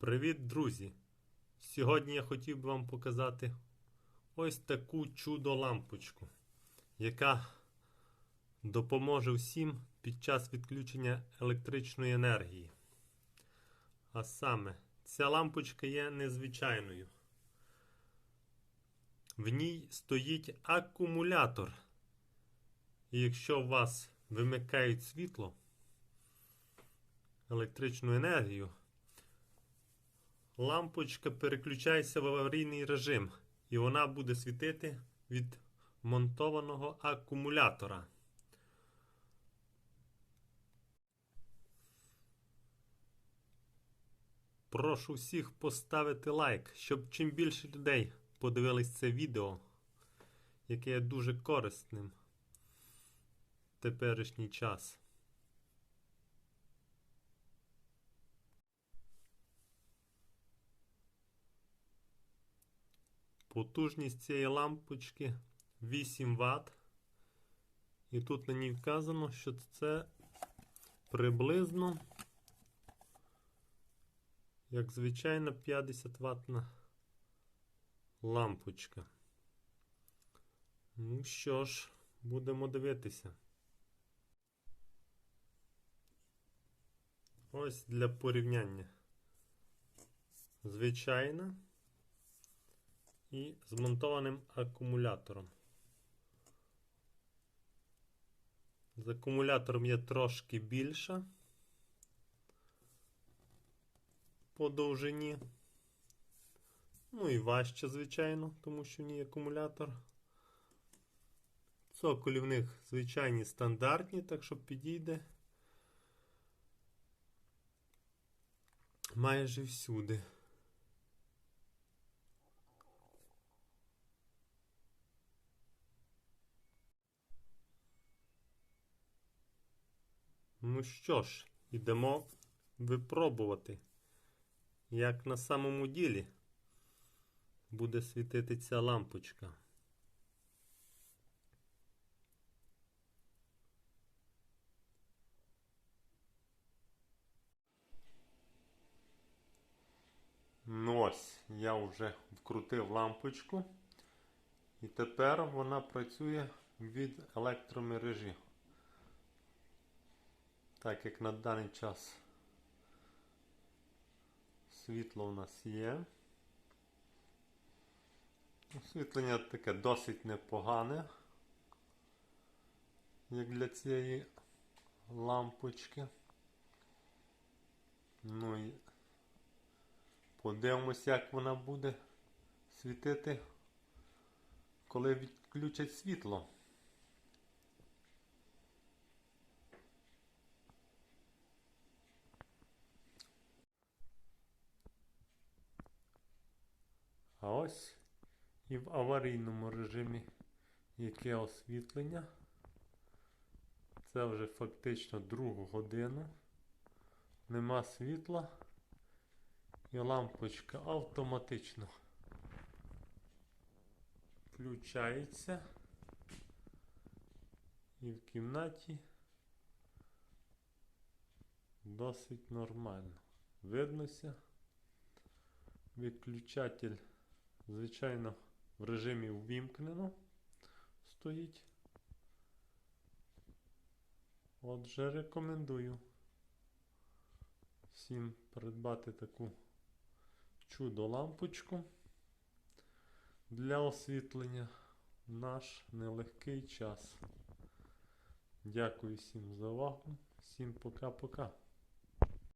Привіт, друзі! Сьогодні я хотів би вам показати ось таку чудо-лампочку, яка допоможе всім під час відключення електричної енергії. А саме, ця лампочка є незвичайною. В ній стоїть акумулятор. І якщо у вас вимикають світло, електричну енергію, лампочка переключається в аварійний режим, і вона буде світити від монтованого акумулятора. Прошу всіх поставити лайк, щоб чим більше людей подивились це відео, яке є дуже корисним в теперішній час. Потужність цієї лампочки 8 Вт. І тут ній вказано, що це приблизно, як звичайна 50 ватна лампочка. Ну що ж, будемо дивитися. Ось для порівняння. Звичайна і змонтованим акумулятором. З акумулятором є трошки більша по довжині. Ну і важче, звичайно, тому що в ній акумулятор. Цоколі в них звичайні стандартні, так що підійде майже всюди. Ну що ж, ідемо випробувати, як на самому ділі буде світити ця лампочка. Ну ось, я вже вкрутив лампочку, і тепер вона працює від електромережі. Так як на даний час світло у нас є. Освітлення таке досить непогане, як для цієї лампочки. Ну і подивимось, як вона буде світити, коли відключать світло. А ось і в аварійному режимі яке освітлення. Це вже фактично другу годину. Нема світла. І лампочка автоматично включається. І в кімнаті досить нормально. Виднося. Виключатель Звичайно, в режимі ввімкнено стоїть. Отже, рекомендую всім придбати таку чудо-лампочку для освітлення в наш нелегкий час. Дякую всім за увагу. Всім пока-пока.